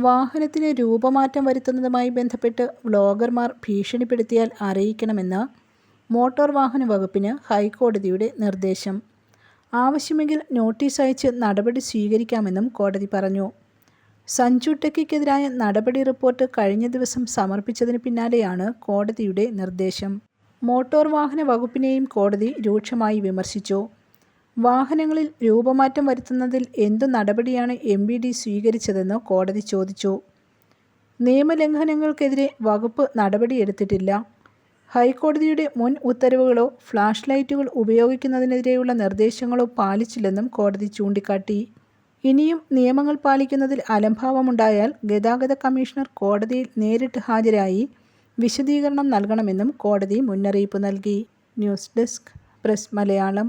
വാഹനത്തിന് രൂപമാറ്റം വരുത്തുന്നതുമായി ബന്ധപ്പെട്ട് വ്ളോഗർമാർ ഭീഷണിപ്പെടുത്തിയാൽ അറിയിക്കണമെന്ന് മോട്ടോർ വാഹന വകുപ്പിന് ഹൈക്കോടതിയുടെ നിർദ്ദേശം. ആവശ്യമെങ്കിൽ നോട്ടീസ് അയച്ച് നടപടി സ്വീകരിക്കാമെന്നും കോടതി പറഞ്ഞു. സഞ്ജു ടെക്കിക്കെതിരായ നടപടി റിപ്പോർട്ട് കഴിഞ്ഞ ദിവസം സമർപ്പിച്ചതിന് പിന്നാലെയാണ് കോടതിയുടെ നിർദ്ദേശം. മോട്ടോർ വാഹന വകുപ്പിനെയും കോടതി രൂക്ഷമായി വിമർശിച്ചു. വാഹനങ്ങളിൽ രൂപമാറ്റം വരുത്തുന്നതിൽ എന്തു നടപടിയാണ് എം ബി ഡി സ്വീകരിച്ചതെന്ന് കോടതി ചോദിച്ചു. നിയമലംഘനങ്ങൾക്കെതിരെ വകുപ്പ് നടപടിയെടുത്തിട്ടില്ല. ഹൈക്കോടതിയുടെ മുൻ ഉത്തരവുകളോ ഫ്ലാഷ് ലൈറ്റുകൾ ഉപയോഗിക്കുന്നതിനെതിരെയുള്ള നിർദ്ദേശങ്ങളോ പാലിച്ചില്ലെന്നും കോടതി ചൂണ്ടിക്കാട്ടി. ഇനിയും നിയമങ്ങൾ പാലിക്കുന്നതിൽ അലംഭാവമുണ്ടായാൽ ഗതാഗത കമ്മീഷണർ കോടതിയിൽ നേരിട്ട് ഹാജരായി വിശദീകരണം നൽകണമെന്നും കോടതി മുന്നറിയിപ്പ് നൽകി. News desk press Malayalam.